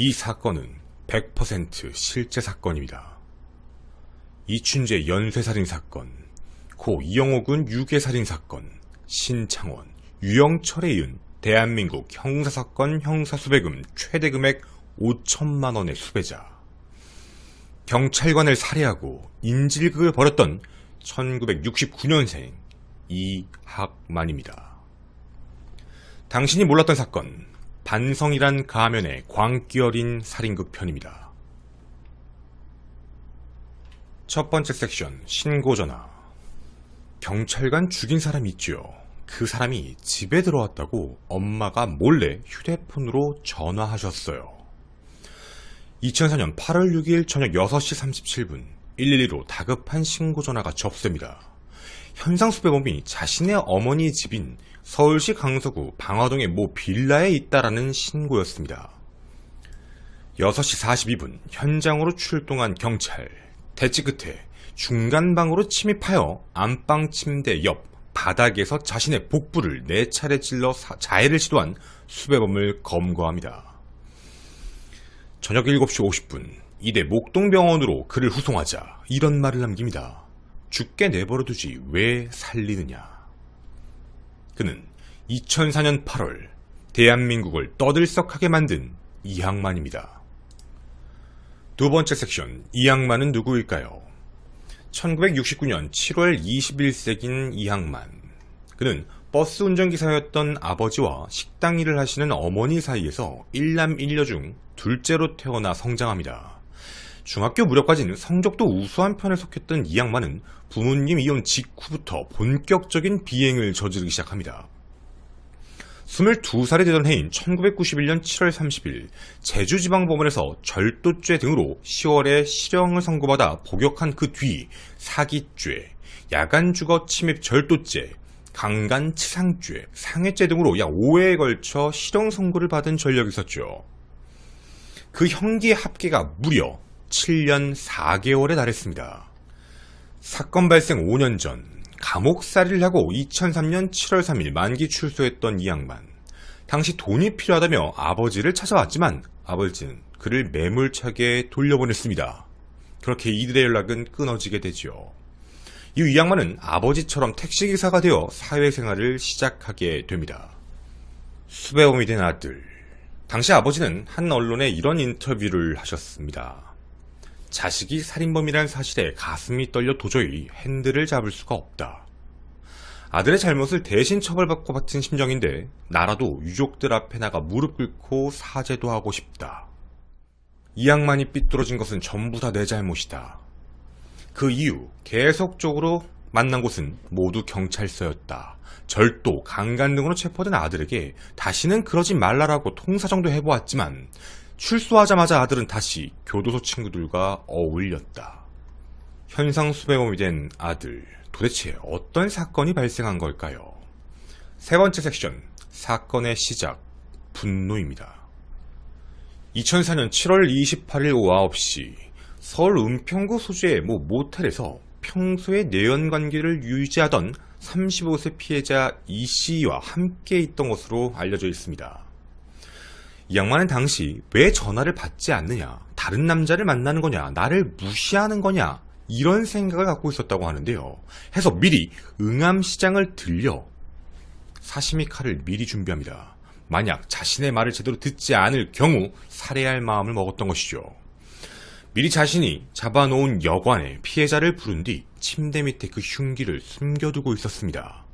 이 사건은 100% 실제 사건입니다. 이춘재 연쇄살인 사건, 고 이영옥은 유괴살인 사건, 신창원, 유영철에 이은 대한민국 형사사건 형사수배금 최대 금액 5천만 원의 수배자. 경찰관을 살해하고 인질극을 벌였던 1969년생 이학만입니다. 당신이 몰랐던 사건, 반성이란 가면의 광기 어린 살인극 편입니다. 첫 번째 섹션, 신고 전화. 경찰관 죽인 사람 있죠. 그 사람이 집에 들어왔다고 엄마가 몰래 휴대폰으로 전화하셨어요. 2004년 8월 6일 저녁 6시 37분 112로 다급한 신고 전화가 접수됩니다. 현상 수배 범이 자신의 어머니 집인 서울시 강서구 방화동의 모 빌라에 있다라는 신고였습니다. 6시 42분 현장으로 출동한 경찰 대치 끝에 중간방으로 침입하여 안방 침대 옆 바닥에서 자신의 복부를 네 차례 찔러 사- 자해를 시도한 수배범을 검거합니다. 저녁 7시 50분 이대 목동병원으로 그를 후송하자 이런 말을 남깁니다. 죽게 내버려 두지 왜 살리느냐. 그는 2004년 8월 대한민국을 떠들썩하게 만든 이항만입니다. 두 번째 섹션 이항만은 누구일까요? 1969년 7월 21세기인 이항만. 그는 버스 운전기사였던 아버지와 식당 일을 하시는 어머니 사이에서 일남 일녀 중 둘째로 태어나 성장합니다. 중학교 무렵까지는 성적도 우수한 편에 속했던 이양만은 부모님 이혼 직후부터 본격적인 비행을 저지르기 시작합니다. 22살이 되던 해인 1991년 7월 30일 제주지방법원에서 절도죄 등으로 10월에 실형을 선고받아 복역한 그 뒤 사기죄, 야간주거 침입 절도죄, 강간치상죄, 상해죄 등으로 약 5회에 걸쳐 실형 선고를 받은 전력이 있었죠. 그 형기의 합계가 무려 7년 4개월에 달했습니다. 사건 발생 5년 전 감옥살이를 하고 2003년 7월 3일 만기 출소했던 이양만. 당시 돈이 필요하다며 아버지를 찾아왔지만 아버지는 그를 매몰차게 돌려보냈습니다. 그렇게 이들의 연락은 끊어지게 되죠. 이후 이양만은 아버지처럼 택시기사가 되어 사회생활을 시작하게 됩니다. 수배범이 된 아들. 당시 아버지는 한 언론에 이런 인터뷰를 하셨습니다. 자식이 살인범이라는 사실에 가슴이 떨려 도저히 핸들을 잡을 수가 없다. 아들의 잘못을 대신 처벌받고 받은 심정인데 나라도 유족들 앞에 나가 무릎 꿇고 사죄도 하고 싶다. 이 양만이 삐뚤어진 것은 전부 다 내 잘못이다. 그 이후 계속적으로 만난 곳은 모두 경찰서였다. 절도, 강간 등으로 체포된 아들에게 다시는 그러지 말라라고 통사 정도 해보았지만 출소하자마자 아들은 다시 교도소 친구들과 어울렸다. 현상 수배범이 된 아들, 도대체 어떤 사건이 발생한 걸까요? 세 번째 섹션, 사건의 시작, 분노입니다. 2004년 7월 28일 오후 9시, 서울 은평구 소재의 모 모텔에서 평소에 내연 관계를 유지하던 35세 피해자 이 씨와 함께 있던 것으로 알려져 있습니다. 이 양반은 당시 왜 전화를 받지 않느냐, 다른 남자를 만나는 거냐, 나를 무시하는 거냐, 이런 생각을 갖고 있었다고 하는데요. 해서 미리 응암시장을 들려 사시미 칼을 미리 준비합니다. 만약 자신의 말을 제대로 듣지 않을 경우 살해할 마음을 먹었던 것이죠. 미리 자신이 잡아놓은 여관에 피해자를 부른 뒤 침대 밑에 그 흉기를 숨겨두고 있었습니다.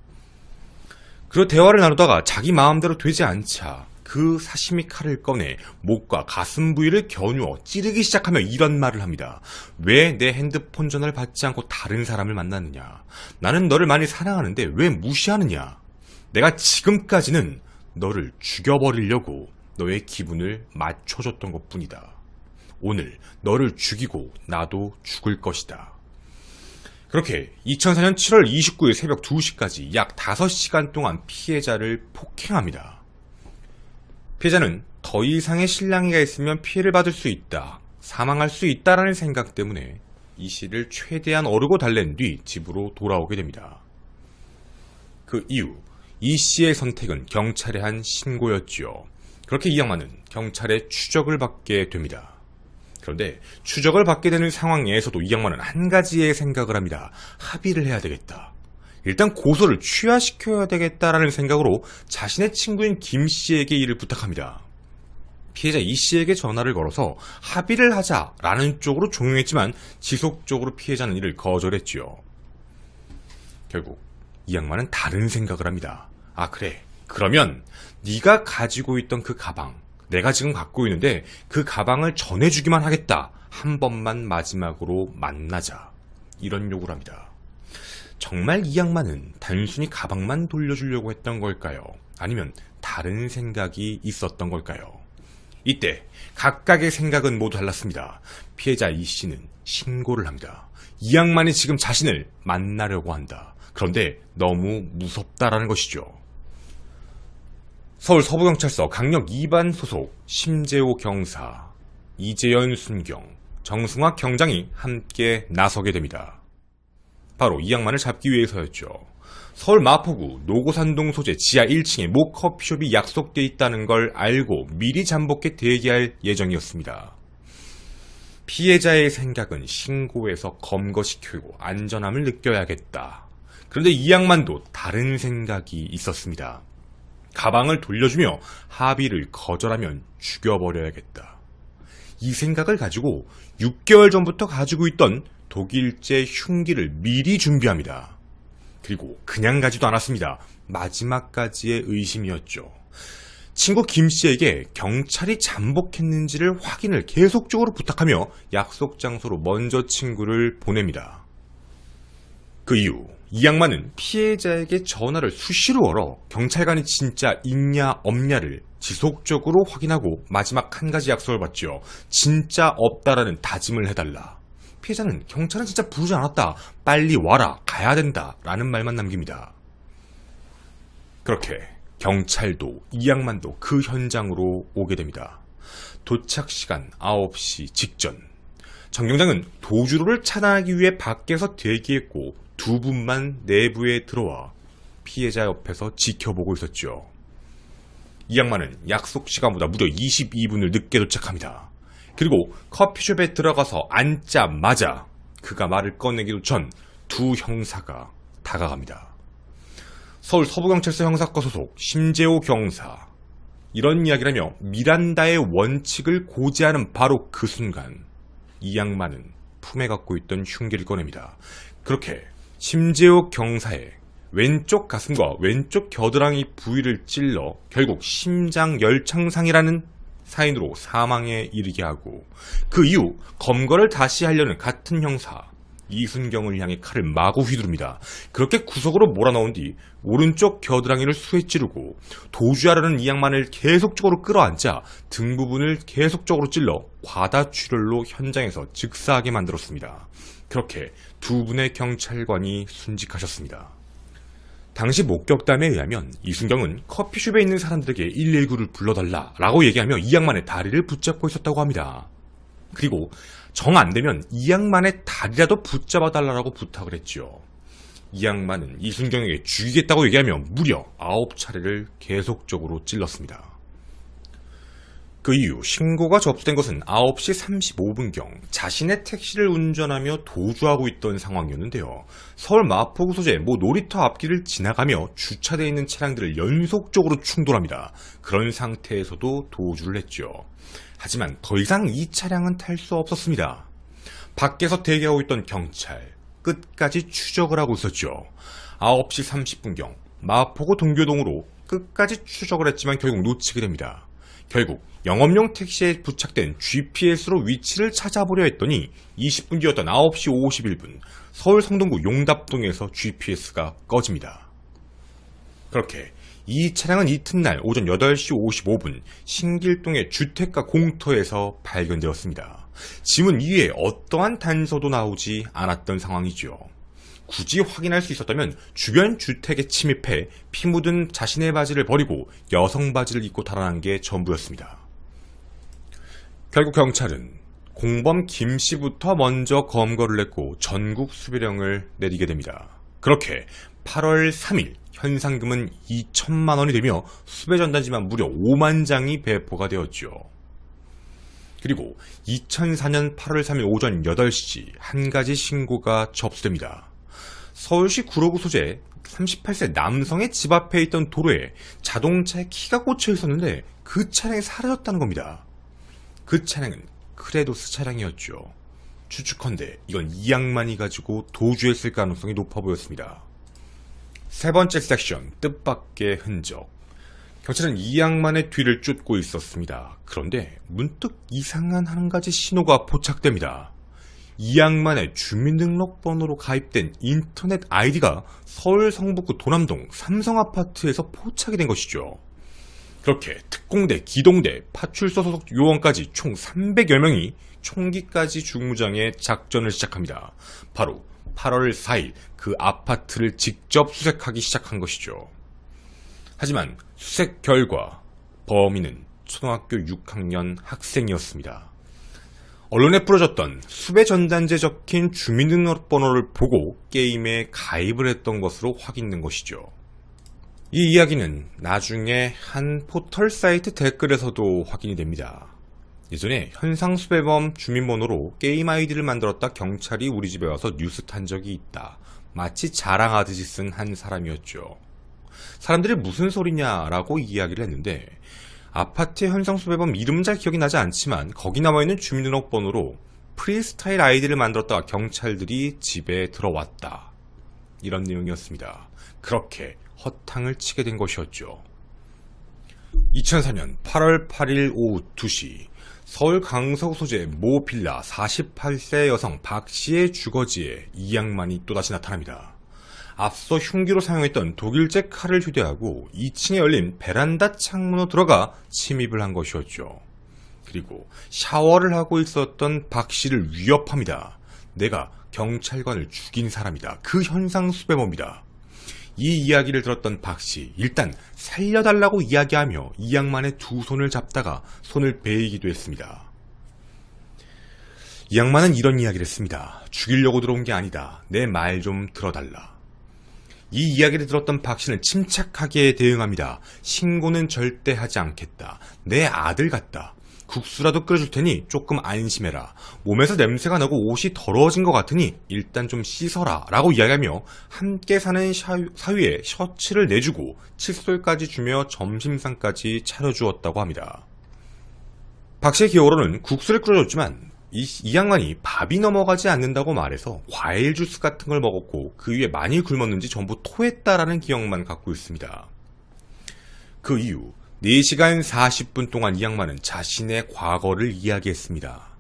그리고 대화를 나누다가 자기 마음대로 되지 않자 그 사시미 칼을 꺼내 목과 가슴 부위를 겨누어 찌르기 시작하며 이런 말을 합니다. 왜 내 핸드폰 전화를 받지 않고 다른 사람을 만났느냐? 나는 너를 많이 사랑하는데 왜 무시하느냐? 내가 지금까지는 너를 죽여버리려고 너의 기분을 맞춰줬던 것 뿐이다. 오늘 너를 죽이고 나도 죽을 것이다. 그렇게 2004년 7월 29일 새벽 2시까지 약 5시간 동안 피해자를 폭행합니다. 피해자는 더 이상의 신랑이가 있으면 피해를 받을 수 있다, 사망할 수 있다라는 생각 때문에 이 씨를 최대한 어르고 달랜 뒤 집으로 돌아오게 됩니다. 그 이후 이 씨의 선택은 경찰에 한 신고였지요. 그렇게 이 양반은 경찰의 추적을 받게 됩니다. 그런데 추적을 받게 되는 상황에서도 이 양반은 한 가지의 생각을 합니다. 합의를 해야 되겠다. 일단 고소를 취하시켜야 되겠다라는 생각으로 자신의 친구인 김 씨에게 이를 부탁합니다. 피해자 이 씨에게 전화를 걸어서 합의를 하자라는 쪽으로 종용했지만 지속적으로 피해자는 이를 거절했지요. 결국 이 양반은 다른 생각을 합니다. 아 그래 그러면 네가 가지고 있던 그 가방 내가 지금 갖고 있는데 그 가방을 전해주기만 하겠다. 한 번만 마지막으로 만나자. 이런 요구를 합니다. 정말 이 양반은 단순히 가방만 돌려주려고 했던 걸까요? 아니면 다른 생각이 있었던 걸까요? 이때 각각의 생각은 모두 달랐습니다. 피해자 이 씨는 신고를 합니다. 이 양반이 지금 자신을 만나려고 한다. 그런데 너무 무섭다라는 것이죠. 서울 서부경찰서 강력 2반 소속 심재호 경사, 이재현 순경, 정승화 경장이 함께 나서게 됩니다. 바로 이 양반을 잡기 위해서였죠. 서울 마포구 노고산동 소재 지하 1층에 모 커피숍이 약속돼 있다는 걸 알고 미리 잠복해 대기할 예정이었습니다. 피해자의 생각은 신고해서 검거시키고 안전함을 느껴야겠다. 그런데 이 양반도 다른 생각이 있었습니다. 가방을 돌려주며 합의를 거절하면 죽여버려야겠다. 이 생각을 가지고 6개월 전부터 가지고 있던 독일제 흉기를 미리 준비합니다. 그리고 그냥 가지도 않았습니다. 마지막까지의 의심이었죠. 친구 김 씨에게 경찰이 잠복했는지를 확인을 계속적으로 부탁하며 약속 장소로 먼저 친구를 보냅니다. 그 이후 이 양반은 피해자에게 전화를 수시로 걸어 경찰관이 진짜 있냐 없냐를 지속적으로 확인하고 마지막 한 가지 약속을 받죠. 진짜 없다라는 다짐을 해달라. 피해자는 경찰은 진짜 부르지 않았다. 빨리 와라. 가야 된다. 라는 말만 남깁니다. 그렇게 경찰도 이 양반도 그 현장으로 오게 됩니다. 도착 시간 9시 직전. 정 경장은 도주로를 차단하기 위해 밖에서 대기했고 두 분만 내부에 들어와 피해자 옆에서 지켜보고 있었죠. 이 양반은 약속 시간보다 무려 22분을 늦게 도착합니다. 그리고 커피숍에 들어가서 앉자마자 그가 말을 꺼내기도 전 두 형사가 다가갑니다. 서울 서부경찰서 형사과 소속 심재호 경사. 이런 이야기를 하며 미란다의 원칙을 고지하는 바로 그 순간 이 양반은 품에 갖고 있던 흉기를 꺼냅니다. 그렇게 심재호 경사의 왼쪽 가슴과 왼쪽 겨드랑이 부위를 찔러 결국 심장 열창상이라는 사인으로 사망에 이르게 하고 그 이후 검거를 다시 하려는 같은 형사 이순경을 향해 칼을 마구 휘두릅니다. 그렇게 구석으로 몰아넣은 뒤 오른쪽 겨드랑이를 수에 찌르고 도주하려는 이 양반을 계속적으로 끌어안자 등 부분을 계속적으로 찔러 과다출혈로 현장에서 즉사하게 만들었습니다. 그렇게 두 분의 경찰관이 순직하셨습니다. 당시 목격담에 의하면 이순경은 커피숍에 있는 사람들에게 119를 불러달라 라고 얘기하며 이 양반의 다리를 붙잡고 있었다고 합니다. 그리고 정 안 되면 이 양반의 다리라도 붙잡아 달라고 부탁을 했지요. 이 양반은 이순경에게 죽이겠다고 얘기하며 무려 9차례를 계속적으로 찔렀습니다. 그 이후 신고가 접수된 것은 9시 35분경 자신의 택시를 운전하며 도주하고 있던 상황이었는데요. 서울 마포구 소재 모 놀이터 앞길을 지나가며 주차되어 있는 차량들을 연속적으로 충돌합니다. 그런 상태에서도 도주를 했죠. 하지만 더 이상 이 차량은 탈 수 없었습니다. 밖에서 대기하고 있던 경찰 끝까지 추적을 하고 있었죠. 9시 30분경 마포구 동교동으로 끝까지 추적을 했지만 결국 놓치게 됩니다. 결국 영업용 택시에 부착된 GPS로 위치를 찾아보려 했더니 20분 뒤였던 9시 51분 서울 성동구 용답동에서 GPS가 꺼집니다. 그렇게 이 차량은 이튿날 오전 8시 55분 신길동의 주택가 공터에서 발견되었습니다. 짐은 이에 어떠한 단서도 나오지 않았던 상황이죠. 굳이 확인할 수 있었다면 주변 주택에 침입해 피 묻은 자신의 바지를 버리고 여성 바지를 입고 달아난 게 전부였습니다. 결국 경찰은 공범 김 씨부터 먼저 검거를 했고 전국 수배령을 내리게 됩니다. 그렇게 8월 3일 현상금은 2천만 원이 되며 수배 전단지만 무려 5만 장이 배포가 되었죠. 그리고 2004년 8월 3일 오전 8시 한 가지 신고가 접수됩니다. 서울시 구로구 소재 38세 남성의 집 앞에 있던 도로에 자동차에 키가 꽂혀 있었는데 그 차량이 사라졌다는 겁니다. 그 차량은 크레도스 차량이었죠. 추측컨대 이건 이 양만이 가지고 도주했을 가능성이 높아 보였습니다. 세 번째 섹션 뜻밖의 흔적 경찰은 이 양만의 뒤를 쫓고 있었습니다. 그런데 문득 이상한 한 가지 신호가 포착됩니다. 이 양만의 주민등록번호로 가입된 인터넷 아이디가 서울 성북구 도남동 삼성아파트에서 포착이 된 것이죠. 그렇게 특공대, 기동대, 파출소 소속 요원까지 총 300여 명이 총기까지 중무장해 작전을 시작합니다. 바로 8월 4일 그 아파트를 직접 수색하기 시작한 것이죠. 하지만 수색 결과 범인은 초등학교 6학년 학생이었습니다. 언론에 뿌려졌던 수배 전단지에 적힌 주민등록번호를 보고 게임에 가입을 했던 것으로 확인된 것이죠. 이 이야기는 나중에 한 포털 사이트 댓글에서도 확인이 됩니다. 예전에 현상수배범 주민번호로 게임 아이디를 만들었다 경찰이 우리 집에 와서 뉴스 탄 적이 있다. 마치 자랑하듯이 쓴 한 사람이었죠. 사람들이 무슨 소리냐라고 이야기를 했는데 아파트의 현상수배범 이름은 잘 기억이 나지 않지만 거기 나와있는 주민등록번호로 프리스타일 아이디를 만들었다가 경찰들이 집에 들어왔다. 이런 내용이었습니다. 그렇게 허탕을 치게 된 것이었죠. 2004년 8월 8일 오후 2시 서울 강서구 소재 모 빌라 48세 여성 박 씨의 주거지에 이 양만이 또다시 나타납니다. 앞서 흉기로 사용했던 독일제 칼을 휴대하고 2층에 열린 베란다 창문으로 들어가 침입을 한 것이었죠. 그리고 샤워를 하고 있었던 박 씨를 위협합니다. 내가 경찰관을 죽인 사람이다. 그 현상 수배범이다. 이 이야기를 들었던 박 씨, 일단 살려달라고 이야기하며 이 양만의 두 손을 잡다가 손을 베이기도 했습니다. 이 양만은 이런 이야기를 했습니다. 죽이려고 들어온 게 아니다. 내 말 좀 들어달라. 이 이야기를 들었던 박 씨는 침착하게 대응합니다. 신고는 절대 하지 않겠다. 내 아들 같다. 국수라도 끓여줄 테니 조금 안심해라. 몸에서 냄새가 나고 옷이 더러워진 것 같으니 일단 좀 씻어라. 라고 이야기하며 함께 사는 샤- 사위에 셔츠를 내주고 칫솔까지 주며 점심상까지 차려주었다고 합니다. 박 씨의 기억으로는 국수를 끓여줬지만 이, 이 양반이 밥이 넘어가지 않는다고 말해서 과일 주스 같은 걸 먹었고 그 위에 많이 굶었는지 전부 토했다라는 기억만 갖고 있습니다. 그 이후 4시간 40분 동안 이 양반은 자신의 과거를 이야기했습니다.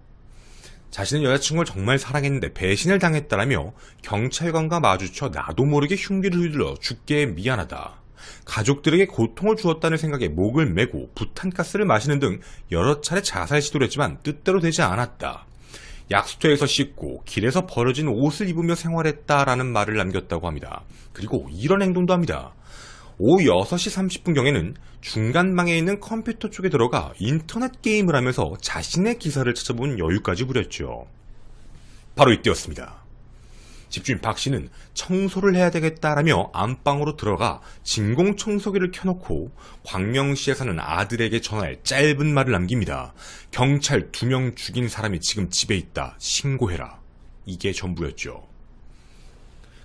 자신은 여자친구를 정말 사랑했는데 배신을 당했다라며 경찰관과 마주쳐 나도 모르게 흉기를 휘둘러 죽게 미안하다. 가족들에게 고통을 주었다는 생각에 목을 메고 부탄가스를 마시는 등 여러 차례 자살 시도를 했지만 뜻대로 되지 않았다. 약수터에서 씻고 길에서 버려진 옷을 입으며 생활했다라는 말을 남겼다고 합니다. 그리고 이런 행동도 합니다. 오후 6시 30분경에는 중간방에 있는 컴퓨터 쪽에 들어가 인터넷 게임을 하면서 자신의 기사를 찾아본 여유까지 부렸죠. 바로 이때였습니다. 집주인 박 씨는 청소를 해야 되겠다라며 안방으로 들어가 진공 청소기를 켜놓고 광명시에 사는 아들에게 전화해 짧은 말을 남깁니다. 경찰 두 명 죽인 사람이 지금 집에 있다. 신고해라. 이게 전부였죠.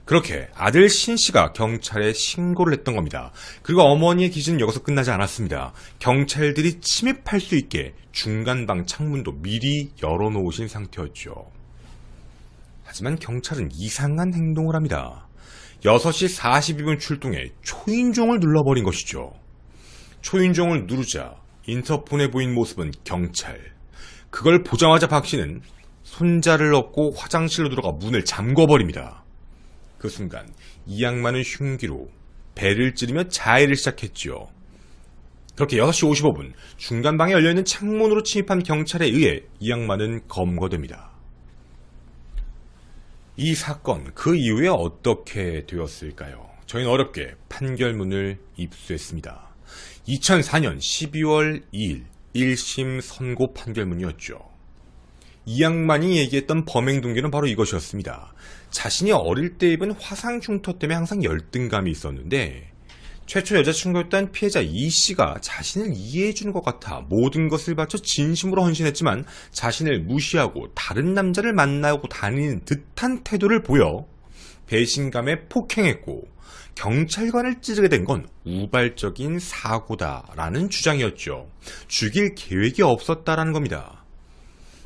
그렇게 아들 신 씨가 경찰에 신고를 했던 겁니다. 그리고 어머니의 기준은 여기서 끝나지 않았습니다. 경찰들이 침입할 수 있게 중간방 창문도 미리 열어놓으신 상태였죠. 하지만 경찰은 이상한 행동을 합니다. 6시 42분 출동해 초인종을 눌러버린 것이죠. 초인종을 누르자 인터폰에 보인 모습은 경찰. 그걸 보자마자 박 씨는 손자를 얻고 화장실로 들어가 문을 잠궈버립니다. 그 순간 이 양반은 흉기로 배를 찌르며 자해를 시작했지요. 그렇게 6시 55분 중간방에 열려있는 창문으로 침입한 경찰에 의해 이 양반은 검거됩니다. 이 사건 그 이후에 어떻게 되었을까요? 저희는 어렵게 판결문을 입수했습니다. 2004년 12월 2일 1심 선고 판결문이었죠. 이 양반이 얘기했던 범행 동기는 바로 이것이었습니다. 자신이 어릴 때 입은 화상 흉터 때문에 항상 열등감이 있었는데 최초 여자친구였던 피해자 이 씨가 자신을 이해해주는 것 같아 모든 것을 바쳐 진심으로 헌신했지만 자신을 무시하고 다른 남자를 만나고 다니는 듯한 태도를 보여 배신감에 폭행했고 경찰관을 찌르게 된 건 우발적인 사고다라는 주장이었죠. 죽일 계획이 없었다라는 겁니다.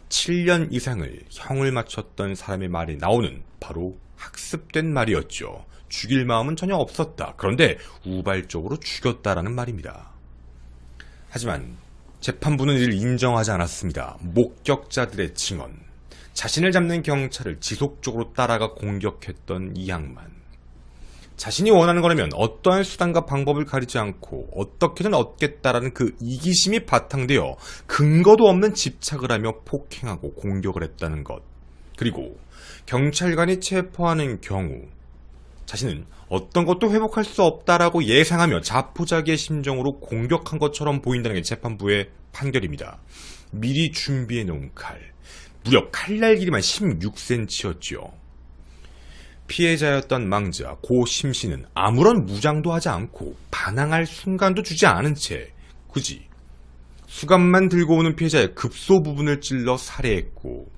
7년 이상을 형을 맞췄던 사람의 말이 나오는 바로 학습된 말이었죠. 죽일 마음은 전혀 없었다. 그런데 우발적으로 죽였다라는 말입니다. 하지만 재판부는 이를 인정하지 않았습니다. 목격자들의 증언. 자신을 잡는 경찰을 지속적으로 따라가 공격했던 이 양반. 자신이 원하는 거라면 어떠한 수단과 방법을 가리지 않고 어떻게든 얻겠다라는 그 이기심이 바탕되어 근거도 없는 집착을 하며 폭행하고 공격을 했다는 것. 그리고 경찰관이 체포하는 경우 자신은 어떤 것도 회복할 수 없다라고 예상하며 자포자기의 심정으로 공격한 것처럼 보인다는 게 재판부의 판결입니다. 미리 준비해 놓은 칼. 무려 칼날 길이만 16cm였지요. 피해자였던 망자 고 심씨는 아무런 무장도 하지 않고 반항할 순간도 주지 않은 채 굳이 수갑만 들고 오는 피해자의 급소 부분을 찔러 살해했고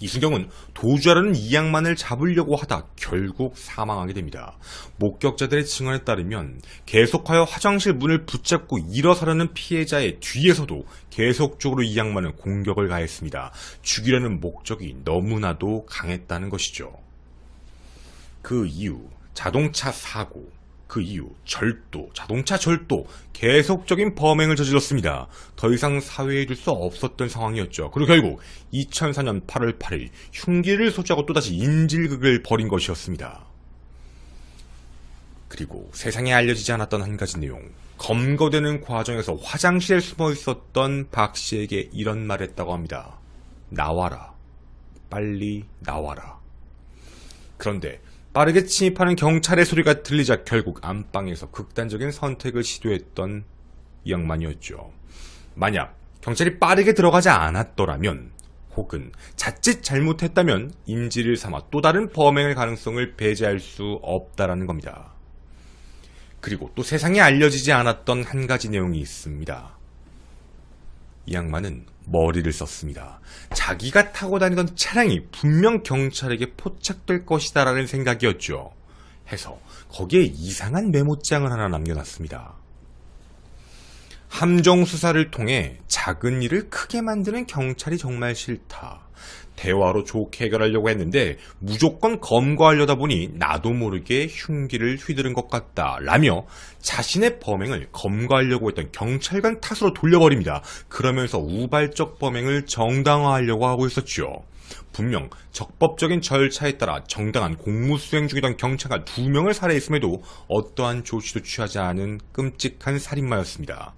이순경은 도주하려는 이 양만을 잡으려고 하다 결국 사망하게 됩니다. 목격자들의 증언에 따르면 계속하여 화장실 문을 붙잡고 일어서려는 피해자의 뒤에서도 계속적으로 이 양만을 공격을 가했습니다. 죽이려는 목적이 너무나도 강했다는 것이죠. 그 이후 자동차 사고, 그 이후 절도, 자동차 절도, 계속적인 범행을 저질렀습니다. 더 이상 사회에 둘수 없었던 상황이었죠. 그리고 결국 2004년 8월 8일 흉기를 소지하고 또다시 인질극을 벌인 것이었습니다. 그리고 세상에 알려지지 않았던 한 가지 내용. 검거되는 과정에서 화장실에 숨어 있었던 박 씨에게 이런 말 했다고 합니다. 나와라. 빨리 나와라. 그런데 빠르게 침입하는 경찰의 소리가 들리자 결국 안방에서 극단적인 선택을 시도했던 이 양반이었죠. 만약 경찰이 빠르게 들어가지 않았더라면 혹은 자칫 잘못했다면 인지를 삼아 또 다른 범행의 가능성을 배제할 수 없다라는 겁니다. 그리고 또 세상에 알려지지 않았던 한 가지 내용이 있습니다. 이 양반은 머리를 썼습니다. 자기가 타고 다니던 차량이 분명 경찰에게 포착될 것이다라는 생각이었죠. 해서 거기에 이상한 메모장을 하나 남겨놨습니다. 함정 수사를 통해 작은 일을 크게 만드는 경찰이 정말 싫다. 대화로 좋게 해결하려고 했는데 무조건 검거하려다 보니 나도 모르게 흉기를 휘두른 것 같다. 라며 자신의 범행을 검거하려고 했던 경찰관 탓으로 돌려버립니다. 그러면서 우발적 범행을 정당화하려고 하고 있었죠. 분명 적법적인 절차에 따라 정당한 공무 수행 중이던 경찰관 두 명을 살해했음에도 어떠한 조치도 취하지 않은 끔찍한 살인마였습니다.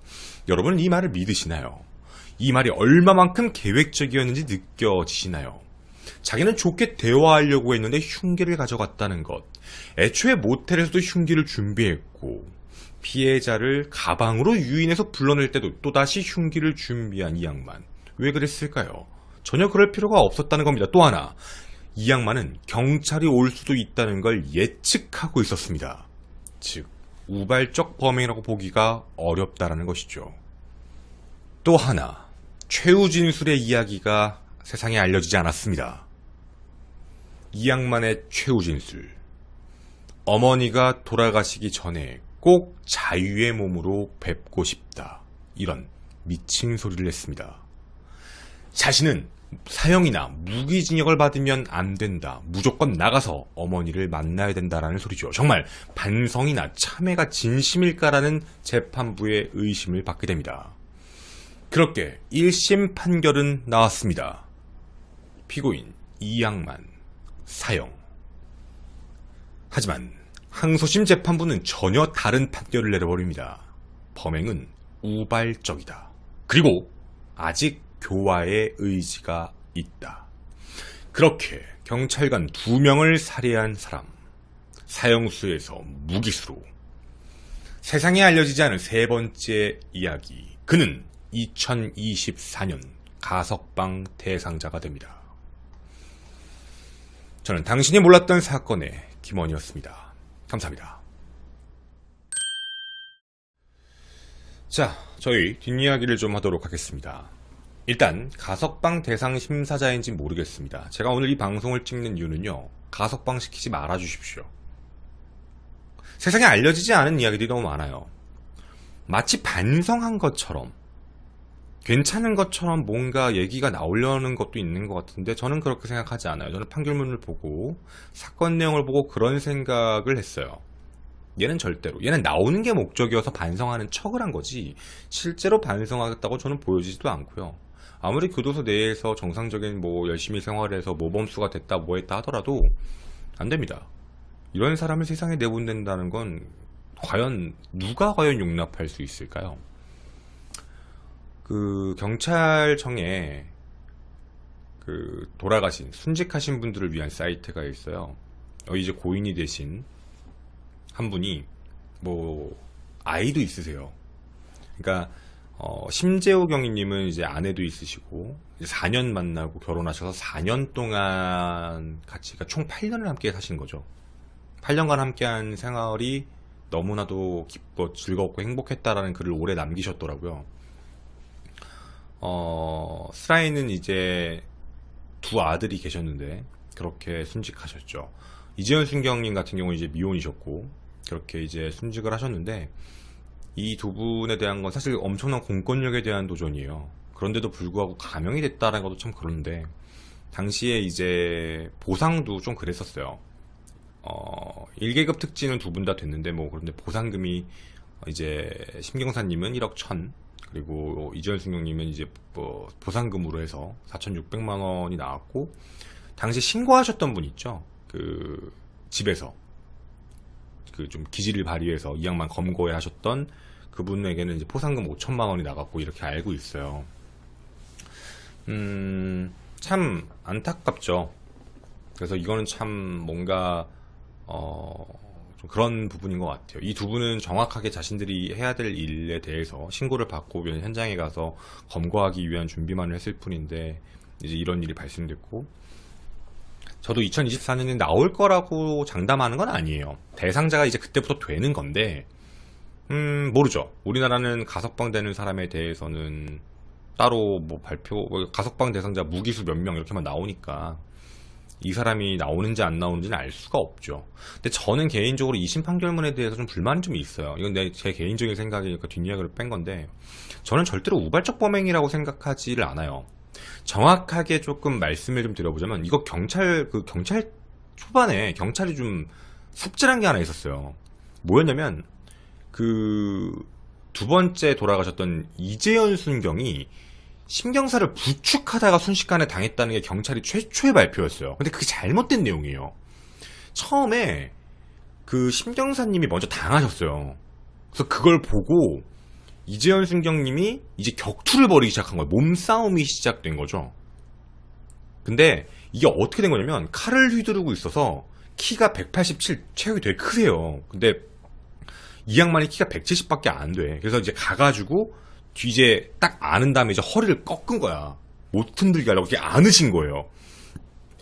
여러분은 이 말을 믿으시나요? 이 말이 얼마만큼 계획적이었는지 느껴지시나요? 자기는 좋게 대화하려고 했는데 흉기를 가져갔다는 것. 애초에 모텔에서도 흉기를 준비했고, 피해자를 가방으로 유인해서 불러낼 때도 또다시 흉기를 준비한 이 양반. 왜 그랬을까요? 전혀 그럴 필요가 없었다는 겁니다. 또 하나, 이 양반은 경찰이 올 수도 있다는 걸 예측하고 있었습니다. 즉, 우발적 범행이라고 보기가 어렵다라는 것이죠. 또 하나, 최우진술의 이야기가 세상에 알려지지 않았습니다. 이 양반의 최우진술. 어머니가 돌아가시기 전에 꼭 자유의 몸으로 뵙고 싶다. 이런 미친 소리를 했습니다. 자신은 사형이나 무기징역을 받으면 안 된다. 무조건 나가서 어머니를 만나야 된다라는 소리죠. 정말 반성이나 참회가 진심일까라는 재판부의 의심을 받게 됩니다. 그렇게 1심 판결은 나왔습니다. 피고인 이양만 사형. 하지만 항소심 재판부는 전혀 다른 판결을 내려버립니다. 범행은 우발적이다. 그리고 아직 교화의 의지가 있다. 그렇게 경찰관 두 명을 살해한 사람, 사형수에서 무기수로 세상에 알려지지 않은 세 번째 이야기. 그는 2024년 가석방 대상자가 됩니다. 저는 당신이 몰랐던 사건의 김원이었습니다. 감사합니다. 자, 저희 뒷이야기를 좀 하도록 하겠습니다. 일단 가석방 대상 심사자인지 모르겠습니다. 제가 오늘 이 방송을 찍는 이유는요. 가석방 시키지 말아 주십시오. 세상에 알려지지 않은 이야기들이 너무 많아요. 마치 반성한 것처럼 괜찮은 것처럼 뭔가 얘기가 나오려는 것도 있는 것 같은데 저는 그렇게 생각하지 않아요. 저는 판결문을 보고 사건 내용을 보고 그런 생각을 했어요. 얘는 절대로 얘는 나오는 게 목적이어서 반성하는 척을 한 거지 실제로 반성하겠다고 저는 보여지지도 않고요. 아무리 교도소 내에서 정상적인 뭐 열심히 생활해서 모범수가 됐다 뭐 했다 하더라도 안 됩니다. 이런 사람을 세상에 내보낸다는 건 과연 누가 과연 용납할 수 있을까요? 그 경찰청에 그 돌아가신 순직하신 분들을 위한 사이트가 있어요. 어, 이제 고인이 되신 한 분이 뭐 아이도 있으세요. 그러니까 어, 심재호 경위님은 이제 아내도 있으시고 이제 4년 만나고 결혼하셔서 4년 동안 같이 그러니까 총 8년을 함께 사신 거죠. 8년간 함께한 생활이 너무나도 기뻐 즐겁고 행복했다라는 글을 오래 남기셨더라고요. 어, 스라이는 이제 두 아들이 계셨는데 그렇게 순직하셨죠. 이재현 순경님 같은 경우는 이제 미혼이셨고 그렇게 이제 순직을 하셨는데 이 두 분에 대한 건 사실 엄청난 공권력에 대한 도전이에요. 그런데도 불구하고 감형이 됐다는 것도 참 그런데 당시에 이제 보상도 좀 그랬었어요. 어, 1계급 특진은 두 분 다 됐는데 뭐 그런데 보상금이 이제 심경사님은 1억 1천 그리고 이재현 승용님은 이제 뭐 보상금으로 해서 4,600만 원이 나왔고 당시 신고하셨던 분 있죠 그 집에서 그 좀 기지를 발휘해서 이 양반 검거에 하셨던 그분에게는 이제 포상금 5천만 원이 나갔고 이렇게 알고 있어요. 음, 참 안타깝죠. 그래서 이거는 참 뭔가 어, 좀 그런 부분인 것 같아요. 이 두 분은 정확하게 자신들이 해야 될 일에 대해서 신고를 받고 현장에 가서 검거하기 위한 준비만 했을 뿐인데 이제 이런 일이 발생됐고 저도 2024년에 나올 거라고 장담하는 건 아니에요. 대상자가 이제 그때부터 되는 건데 음 모르죠. 우리나라는 가석방 되는 사람에 대해서는 따로 뭐 발표 뭐 가석방 대상자 무기수 몇 명 이렇게만 나오니까 이 사람이 나오는지 안 나오는지는 알 수가 없죠. 근데 저는 개인적으로 2심 판결문에 대해서 좀 불만이 좀 있어요. 이건 내 제 개인적인 생각이니까 뒷이야기를 뺀 건데 저는 절대로 우발적 범행이라고 생각하지를 않아요. 정확하게 조금 말씀을 좀 드려보자면 이거 경찰 그 경찰 초반에 경찰이 좀 섭질한 게 하나 있었어요. 뭐였냐면 그 두 번째 돌아가셨던 이재현 순경이 심경사를 부축하다가 순식간에 당했다는 게 경찰이 최초의 발표였어요. 근데 그게 잘못된 내용이에요. 처음에 그 심경사님이 먼저 당하셨어요. 그래서 그걸 보고 이재현 순경님이 이제 격투를 벌이기 시작한 거예요. 몸싸움이 시작된 거죠. 근데 이게 어떻게 된 거냐면 칼을 휘두르고 있어서 키가 187 체격이 되게 크세요. 근데 이 양반이 키가 170밖에 안 돼. 그래서 이제 가가지고 뒤제 딱 아는 다음에 이제 허리를 꺾은 거야. 못 흔들게 하려고 이렇게 안으신 거예요.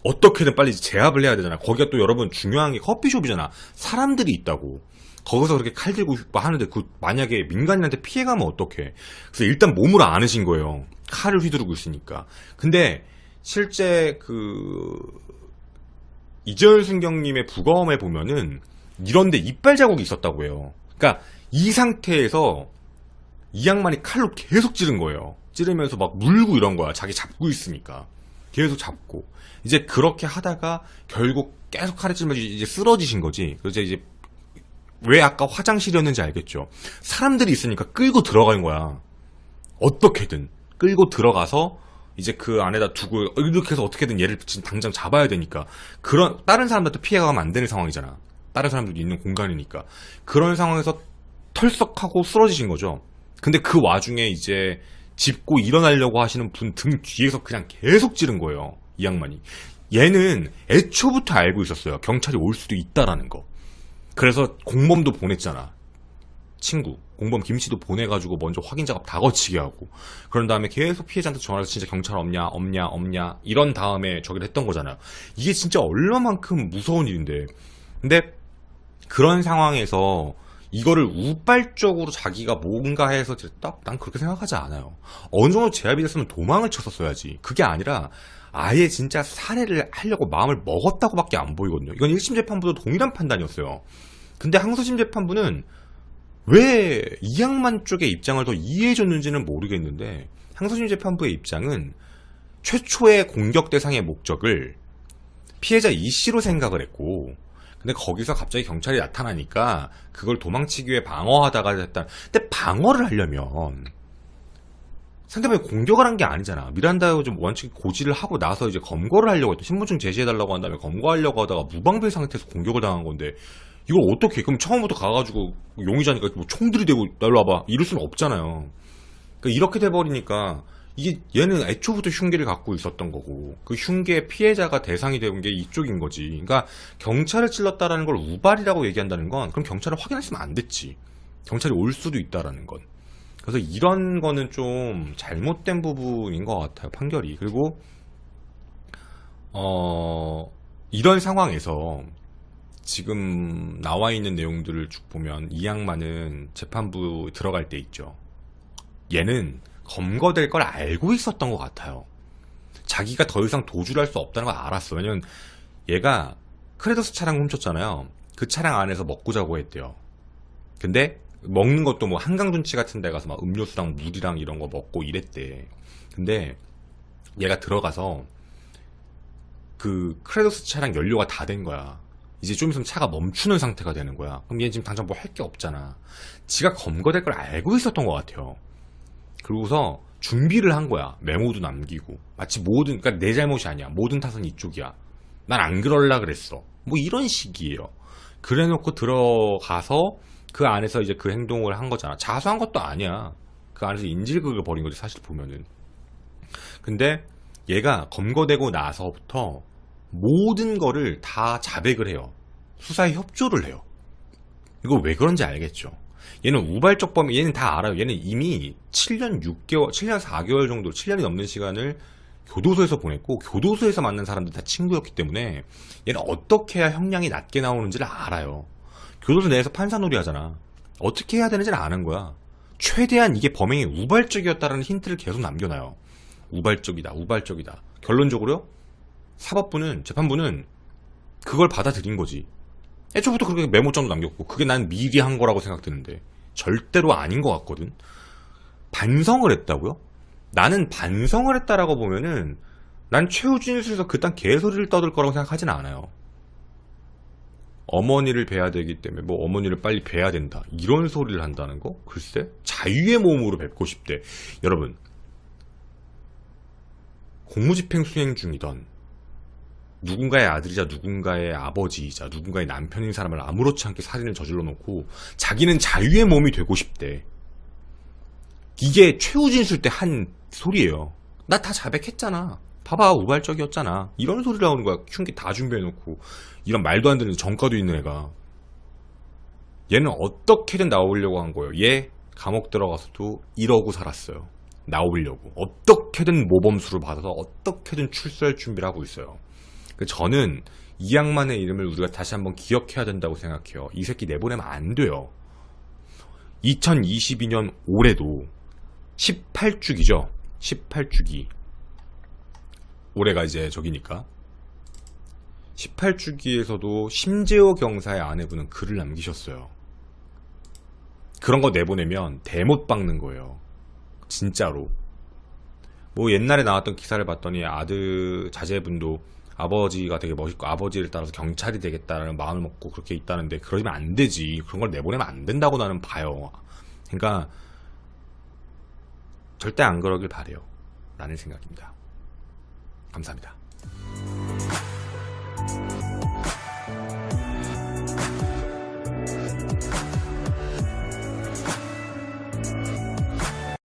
어떻게든 빨리 제압을 해야 되잖아. 거기가 또 여러분 중요한 게 커피숍이잖아. 사람들이 있다고. 거기서 그렇게 칼 들고 하는데 그 만약에 민간인한테 피해가면 어떡해. 그래서 일단 몸으로 안으신 거예요. 칼을 휘두르고 있으니까. 근데 실제 그 이재현 순경님의 부검에 보면은 이런데 이빨 자국이 있었다고 해요. 그러니까 이 상태에서 이 양반이 칼로 계속 찌른 거예요. 찌르면서 막 물고 이런 거야. 자기 잡고 있으니까. 계속 잡고. 이제 그렇게 하다가 결국 계속 칼에 찌르면서 이제 쓰러지신 거지. 그래서 이제 왜 아까 화장실이었는지 알겠죠. 사람들이 있으니까 끌고 들어간 거야. 어떻게든. 끌고 들어가서 이제 그 안에다 두고 이렇게 해서 어떻게든 얘를 지금 당장 잡아야 되니까. 그런, 다른 사람들한테 피해가 가면 안 되는 상황이잖아. 다른 사람들이 있는 공간이니까. 그런 상황에서 털썩하고 쓰러지신 거죠. 근데 그 와중에 이제 짚고 일어나려고 하시는 분 등 뒤에서 그냥 계속 찌른 거예요. 이 양반이. 얘는 애초부터 알고 있었어요. 경찰이 올 수도 있다라는 거. 그래서 공범도 보냈잖아. 친구. 공범 김씨도 보내가지고 먼저 확인 작업 다 거치게 하고. 그런 다음에 계속 피해자한테 전화해서 진짜 경찰 없냐, 없냐, 없냐. 이런 다음에 저기를 했던 거잖아요. 이게 진짜 얼마만큼 무서운 일인데. 근데 그런 상황에서 이거를 우발적으로 자기가 뭔가 해서 됐다? 난 그렇게 생각하지 않아요. 어느 정도 제압이 됐으면 도망을 쳤었어야지. 그게 아니라 아예 진짜 살해를 하려고 마음을 먹었다고밖에 안 보이거든요. 이건 1심 재판부도 동일한 판단이었어요. 근데 항소심 재판부는 왜 이양만 쪽의 입장을 더 이해해줬는지는 모르겠는데 항소심 재판부의 입장은 최초의 공격 대상의 목적을 피해자 이 씨로 생각을 했고 근데 거기서 갑자기 경찰이 나타나니까 그걸 도망치기 위해 방어하다가 됐다. 근데 방어를 하려면 상대방이 공격을 한 게 아니잖아. 미란다요 좀 원칙 고지를 하고 나서 이제 검거를 하려고 했던 신분증 제시해달라고 한 다음에 검거하려고 하다가 무방비 상태에서 공격을 당한 건데 이걸 어떻게 그럼 처음부터 가가지고 용의자니까 뭐 총들이 대고 날로 와봐 이럴 수는 없잖아요. 그러니까 이렇게 돼버리니까 이게 얘는 애초부터 흉기를 갖고 있었던 거고 그 흉기의 피해자가 대상이 된 게 이쪽인 거지. 그러니까 경찰을 찔렀다라는 걸 우발이라고 얘기한다는 건 그럼 경찰을 확인했으면 안 됐지. 경찰이 올 수도 있다라는 건. 그래서 이런 거는 좀 잘못된 부분인 것 같아요 판결이. 그리고 어 이런 상황에서 지금 나와 있는 내용들을 쭉 보면 이 양반은 재판부 들어갈 때 있죠. 얘는 검거될 걸 알고 있었던 것 같아요. 자기가 더 이상 도주를 할 수 없다는 걸 알았어. 왜냐면 얘가 크레도스 차량 훔쳤잖아요. 그 차량 안에서 먹고 자고 했대요. 근데 먹는 것도 뭐 한강둔치 같은 데 가서 막 음료수랑 물이랑 이런 거 먹고 이랬대. 근데 얘가 들어가서 그 크레도스 차량 연료가 다 된 거야. 이제 좀 있으면 차가 멈추는 상태가 되는 거야. 그럼 얘는 지금 당장 뭐 할 게 없잖아. 지가 검거될 걸 알고 있었던 것 같아요. 그러고서 준비를 한 거야. 메모도 남기고. 마치 모든, 그러니까 내 잘못이 아니야. 모든 탓은 이쪽이야. 난 안 그럴라 그랬어. 뭐 이런 식이에요. 그래 놓고 들어가서 그 안에서 이제 그 행동을 한 거잖아. 자수한 것도 아니야. 그 안에서 인질극을 벌인 거지, 사실 보면은. 근데 얘가 검거되고 나서부터 모든 거를 다 자백을 해요. 수사에 협조를 해요. 이거 왜 그런지 알겠죠? 얘는 우발적 범위, 얘는 다 알아요. 얘는 이미 7년 6개월, 7년 4개월 정도, 7년이 넘는 시간을 교도소에서 보냈고, 교도소에서 만난 사람들 다 친구였기 때문에 얘는 어떻게 해야 형량이 낮게 나오는지를 알아요. 교도소 내에서 판사놀이 하잖아. 어떻게 해야 되는지를 아는 거야. 최대한 이게 범행이 우발적이었다라는 힌트를 계속 남겨놔요. 우발적이다, 우발적이다. 결론적으로요? 사법부는, 재판부는 그걸 받아들인 거지. 애초부터 그렇게 메모장도 남겼고, 그게 난 미리 한 거라고 생각드는데, 절대로 아닌 것 같거든. 반성을 했다고요? 나는 반성을 했다라고 보면은, 난 최우진 수에서 그딴 개소리를 떠들 거라고 생각하진 않아요. 어머니를 뵈야 되기 때문에 뭐 어머니를 빨리 뵈야 된다 이런 소리를 한다는 거 글쎄 자유의 몸으로 뵙고 싶대 여러분 공무집행 수행 중이던 누군가의 아들이자 누군가의 아버지이자 누군가의 남편인 사람을 아무렇지 않게 살인을 저질러 놓고 자기는 자유의 몸이 되고 싶대. 이게 최우진술 때 한 소리예요. 나 다 자백했잖아. 봐봐 우발적이었잖아. 이런 소리 나오는 거야. 흉기 다 준비해 놓고. 이런 말도 안 되는 정가도 있는 애가. 얘는 어떻게든 나오려고 한 거예요. 얘 감옥 들어가서도 이러고 살았어요. 나오려고. 어떻게든 모범수를 받아서 어떻게든 출소할 준비를 하고 있어요 저는 이 양만의 이름을 우리가 다시 한번 기억해야 된다고 생각해요 이 새끼 내보내면 안 돼요 2022년 올해도 18주기죠 18주기 올해가 이제 저기니까 18주기에서도 심재호 경사의 아내분은 글을 남기셨어요. 그런 거 내보내면 대못 박는 거예요. 진짜로. 뭐 옛날에 나왔던 기사를 봤더니 아들 자제분도 아버지가 되게 멋있고 아버지를 따라서 경찰이 되겠다라는 마음을 먹고 그렇게 있다는데 그러면 안 되지. 그런 걸 내보내면 안 된다고 나는 봐요. 그러니까 절대 안 그러길 바래요. 라는 생각입니다. 감사합니다.